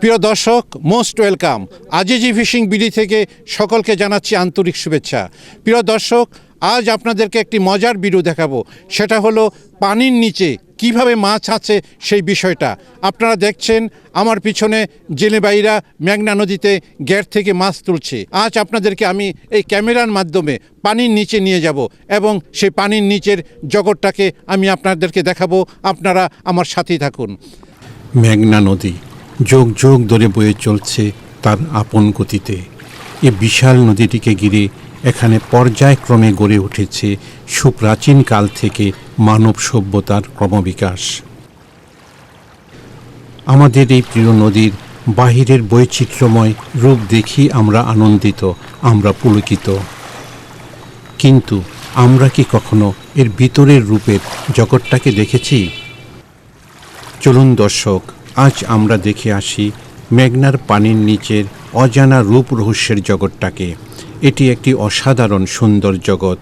প্রিয় দর্শক most welcome Azizi fishing BD থেকে সকলকে জানাচ্ছি আন্তরিক শুভেচ্ছা। প্রিয় দর্শক, আজ আপনাদেরকে একটি মজার ভিডিও দেখাবো। সেটা হলো পানির নিচে কীভাবে মাছ আছে সেই বিষয়টা। আপনারা দেখছেন, আমার পিছনে জেলেবাইরা মেঘনা নদীতে গ্যাট থেকে মাছ তুলছে। আজ আপনাদেরকে আমি এই ক্যামেরার মাধ্যমে পানির নিচে নিয়ে যাব এবং সেই পানির নিচের জগৎটাকে আমি আপনাদেরকে দেখাবো। আপনারা আমার সাথেই থাকুন। মেঘনা নদী। যোগ যোগ ধরে বয়ে চলছে তার আপন গতিতে। এ বিশাল নদীটিকে ঘিরে এখানে পর্যায়ক্রমে গড়ে উঠেছে সুপ্রাচীন কাল থেকে মানব সভ্যতার ক্রমবিকাশ। আমাদের এই প্রিয় নদীর বাহিরের বৈচিত্র্যময় রূপ দেখি আমরা আনন্দিত, আমরা পুলকিত। কিন্তু আমরা কি কখনো এর ভিতরের রূপের জগৎটাকে দেখেছি? চলুন দর্শক আজ আমরা দেখে আসি মেঘনার পানির নিচের অজানা রূপ রহস্যের জগৎটাকে। এটি একটি অসাধারণ সুন্দর জগৎ,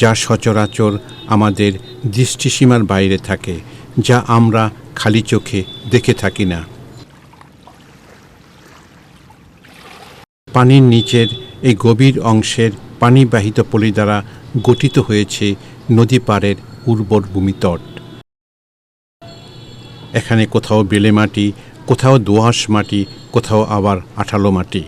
যা সচরাচর আমাদের দৃষ্টিসীমার বাইরে থাকে, যা আমরা খালি চোখে দেখে থাকি না। পানির নিচের এই গভীর অংশের পানিবাহিত পলি দ্বারা গঠিত হয়েছে নদী পাড়ের উর্বর ভূমিতট। এখানে কোথাও বেলে মাটি, কোথাও দোআঁশ মাটি, কোথাও আবার আঠালো মাটি।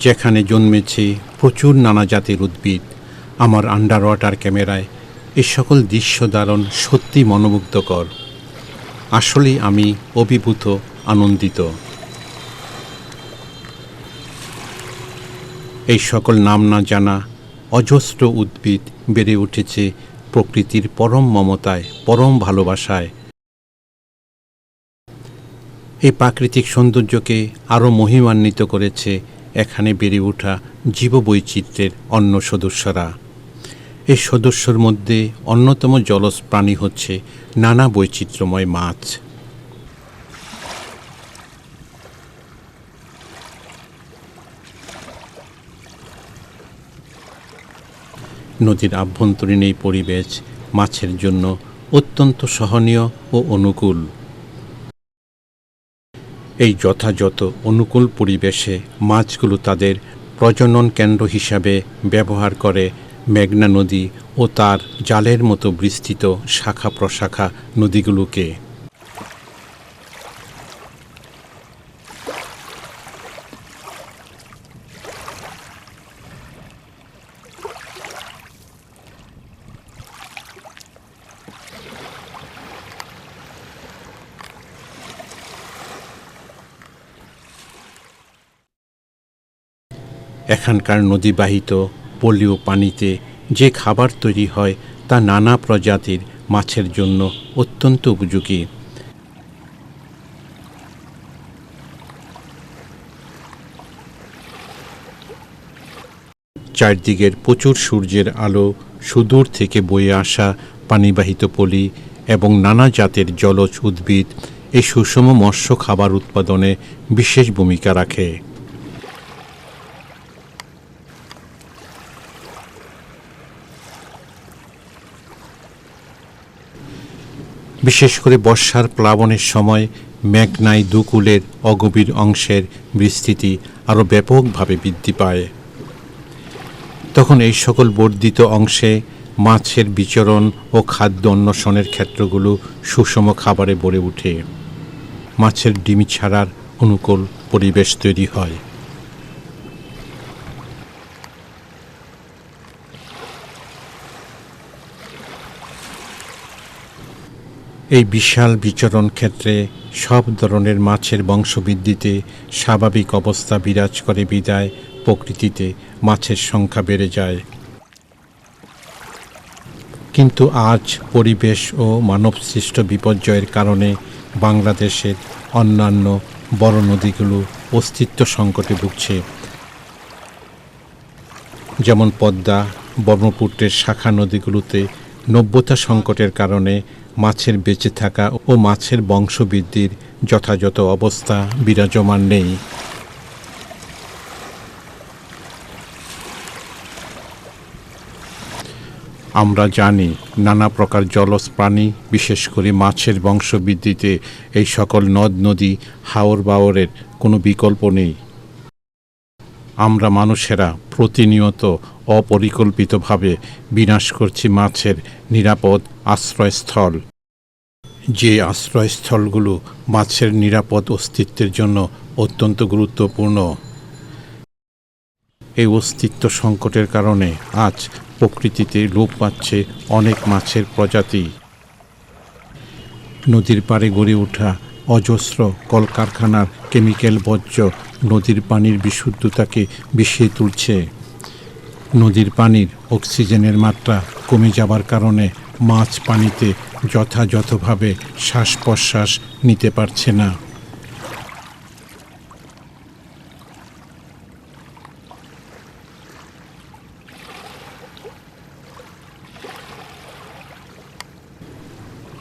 যেখানে জন্মেছে প্রচুর নানা জাতের উদ্ভিদ, আমার আন্ডার ওয়াটার ক্যামেরায় এই সকল দৃশ্য ধারণ সত্যি মনোমুগ্ধকর। আসলেই আমি অভিভূত, আনন্দিত। এই সকল নাম না জানা অজস্র উদ্ভিদ বেড়ে উঠেছে প্রকৃতির পরম মমতায়, পরম ভালোবাসায়। এই প্রাকৃতিক সৌন্দর্যকে আরও মহিমান্বিত করেছে এখানে বেড়ে ওঠা জীববৈচিত্র্যের অন্য সদস্যরা। এই সদস্যর মধ্যে অন্যতম জলজ প্রাণী হচ্ছে নানা বৈচিত্র্যময় মাছ। নদীর আভ্যন্তরীণ এই পরিবেশ মাছের জন্য অত্যন্ত সহনীয় ও অনুকূল। এই যথাযথ অনুকূল পরিবেশে মাছগুলো তাদের প্রজনন কেন্দ্র হিসাবে ব্যবহার করে মেঘনা নদী ও তার জালের মতো বিস্তৃত শাখা প্রশাখা নদীগুলোকে। এখানকার নদীবাহিত পলীয় পানিতে যে খাবার তৈরি হয় তা নানা প্রজাতির মাছের জন্য অত্যন্ত উপযোগী। চারদিকের প্রচুর সূর্যের আলো সুদূর থেকে বয়ে আসা পানিবাহিত পলি এবং নানা জাতের জলজ উদ্ভিদ এই সুষম মৎস্য খাবার উৎপাদনে বিশেষ ভূমিকা রাখে। বিশেষ করে বর্ষার প্লাবনের সময় মেঘনাই দুকুলের অগভীর অংশের বিস্তৃতি আরও ব্যাপকভাবে বৃদ্ধি পায়। তখন এই সকল বর্ধিত অংশে মাছের বিচরণ ও খাদ্য অন্বেষণের ক্ষেত্রগুলো সুষম খাবারে ভরে ওঠে। মাছের ডিমি ছাড়ার অনুকূল পরিবেশ তৈরি হয়। এই বিশাল বিচরণ ক্ষেত্রে সব ধরনের মাছের বংশবৃদ্ধিতে স্বাভাবিক অবস্থা বিরাজ করে বিদায় প্রকৃতিতে মাছের সংখ্যা বেড়ে যায়। কিন্তু আজ পরিবেশ ও মানবসৃষ্ট বিপর্যয়ের কারণে বাংলাদেশের অন্যান্য বড় নদীগুলো অস্তিত্ব সংকটে ভুগছে। যেমন পদ্মা, ব্রহ্মপুত্রের শাখা নদীগুলোতে নব্যতা সংকটের কারণে মাছের বেঁচে থাকা ও মাছের বংশবৃদ্ধির যথাযথ অবস্থা বিরাজমান নেই। আমরা জানি নানা প্রকার জলজ প্রাণী বিশেষ করে মাছের বংশবৃদ্ধিতে এই সকল নদ নদী হাওর বাওরের কোনো বিকল্প নেই। আমরা মানুষেরা প্রতিনিয়ত অপরিকল্পিতভাবে বিনাশ করছি মাছের নিরাপদ আশ্রয়স্থল। যে আশ্রয়স্থলগুলো মাছের নিরাপদ অস্তিত্বের জন্য অত্যন্ত গুরুত্বপূর্ণ। এই অস্তিত্ব সংকটের কারণে আজ প্রকৃতিতে লোপ পাচ্ছে অনেক মাছের প্রজাতি। নদীর পাড়ে গড়ে ওঠা অজস্র কলকারখানার কেমিক্যাল বর্জ্য নদীর পানির বিশুদ্ধতাকে বিষিয়ে তুলছে। নদীর পানির অক্সিজেনের মাত্রা কমে যাবার কারণে মাছ পানিতে যথাযথভাবে শ্বাস প্রশ্বাস নিতে পারছে না।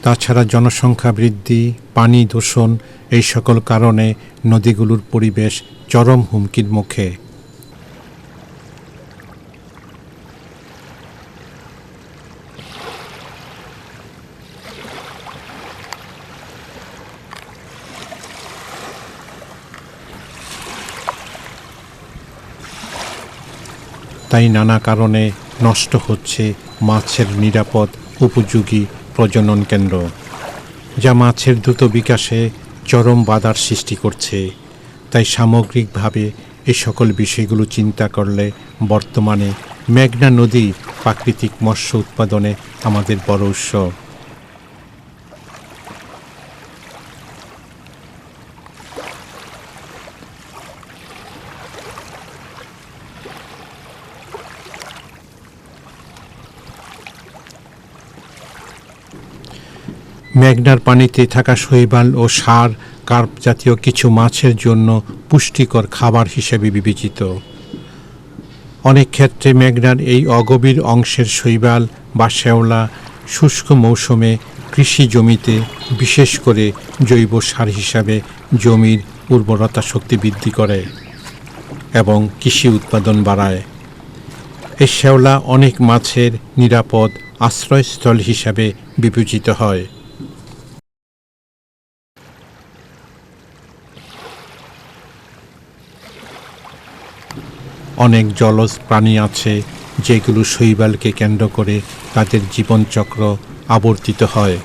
তাছাড়া জনসংখ্যা বৃদ্ধি, পানি দূষণ, এই সকল কারণে নদীগুলোর পরিবেশ চরম হুমকির মুখে। তাই নানা কারণে নষ্ট হচ্ছে মাছের নিরাপদ, উপযোগী প্রজনন কেন্দ্র, যা মাছের দ্রুত বিকাশে চরম বাধার সৃষ্টি করছে। তাই সামগ্রিকভাবে এই সকল বিষয়গুলো চিন্তা করলে বর্তমানে মেঘনা নদী প্রাকৃতিক মৎস্য উৎপাদনে আমাদের বড় উৎস। মেঘনার পানিতে থাকা শৈবাল ও সার, কার্প জাতীয় কিছু মাছের জন্য পুষ্টিকর খাবার হিসেবে বিবেচিত। অনেক ক্ষেত্রে মেঘনার এই অগভীর অংশের শৈবাল বা শ্যাওলা শুষ্ক মৌসুমে কৃষি জমিতে বিশেষ করে জৈব সার হিসাবে জমির উর্বরতা শক্তি বৃদ্ধি করে এবং কৃষি উৎপাদন বাড়ায়। এই শ্যাওলা অনেক মাছের নিরাপদ আশ্রয়স্থল হিসাবে বিবেচিত হয়। অনেক জলজ প্রাণী আছে যেগুলো শৈবালকে কেন্দ্র করে তাদের জীবনচক্র আবর্তিত হয়।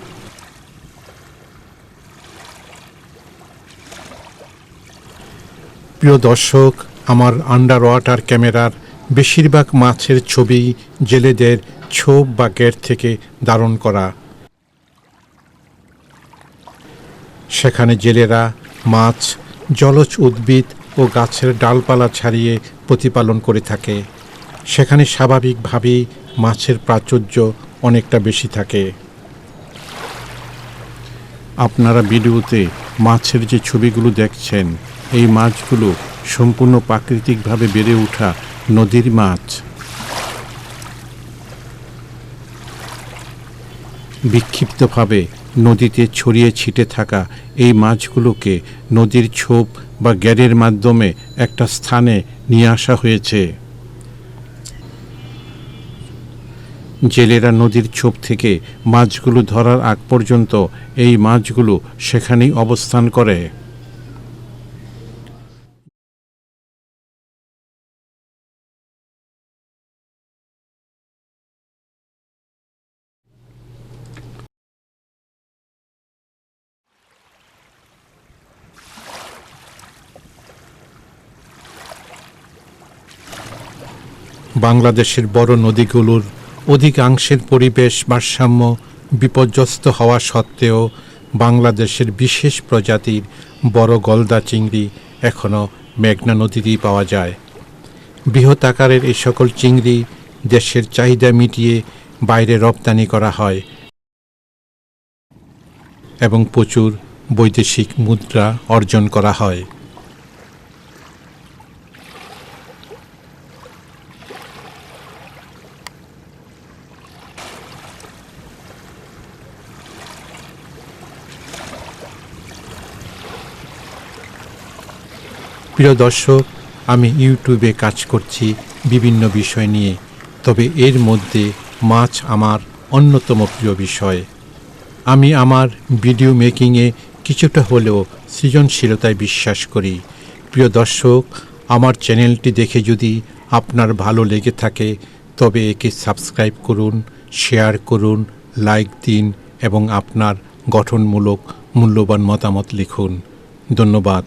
প্রিয় দর্শক, আমার আন্ডার ওয়াটার ক্যামেরার বেশিরভাগ মাছের ছবি জেলেদের ছোপ বা গেট থেকে ধারণ করা। সেখানে জেলেরা মাছ, জলজ উদ্ভিদ ও গাছের ডালপালা ছাড়িয়ে প্রতিপালন করে থাকে। সেখানে স্বাভাবিকভাবেই মাছের প্রাচুর্য অনেকটা বেশি থাকে। আপনারা ভিডিওতে মাছের যে ছবিগুলো দেখছেন, এই মাছগুলো সম্পূর্ণ প্রাকৃতিকভাবে বেড়ে ওঠা নদীর মাছ। বিক্ষিপ্তভাবে নদীতে ছড়িয়ে ছিটে থাকা এই মাছগুলোকে নদীর ছোপ বা গ্যারের মাধ্যমে একটা স্থানে নিয়ে আসা হয়েছে। জেলেরা নদীর ছোপ থেকে মাছগুলো ধরার আগ পর্যন্ত এই মাছগুলো সেখানেই অবস্থান করে। বাংলাদেশের বড় নদীগুলোর অধিকাংশের পরিবেশ ভারসাম্য বিপর্যস্ত হওয়া সত্ত্বেও বাংলাদেশের বিশেষ প্রজাতির বড় গলদা চিংড়ি এখনও মেঘনা নদীতেই পাওয়া যায়। বৃহৎ আকারের এই সকল চিংড়ি দেশের চাহিদা মিটিয়ে বাইরে রপ্তানি করা হয় এবং প্রচুর বৈদেশিক মুদ্রা অর্জন করা হয়। প্রিয় দর্শক, আমি ইউটিউবে কাজ করছি বিভিন্ন বিষয় নিয়ে। তবে এর মধ্যে মাছ আমার অন্যতম প্রিয় বিষয়। আমি আমার ভিডিও মেকিংয়ে কিছুটা হলেও সৃজনশীলতায় বিশ্বাস করি। প্রিয় দর্শক, আমার চ্যানেলটি দেখে যদি আপনার ভালো লেগে থাকে, তবে একে সাবস্ক্রাইব করুন, শেয়ার করুন, লাইক দিন এবং আপনার গঠনমূলক, মূল্যবান মতামত লিখুন। ধন্যবাদ।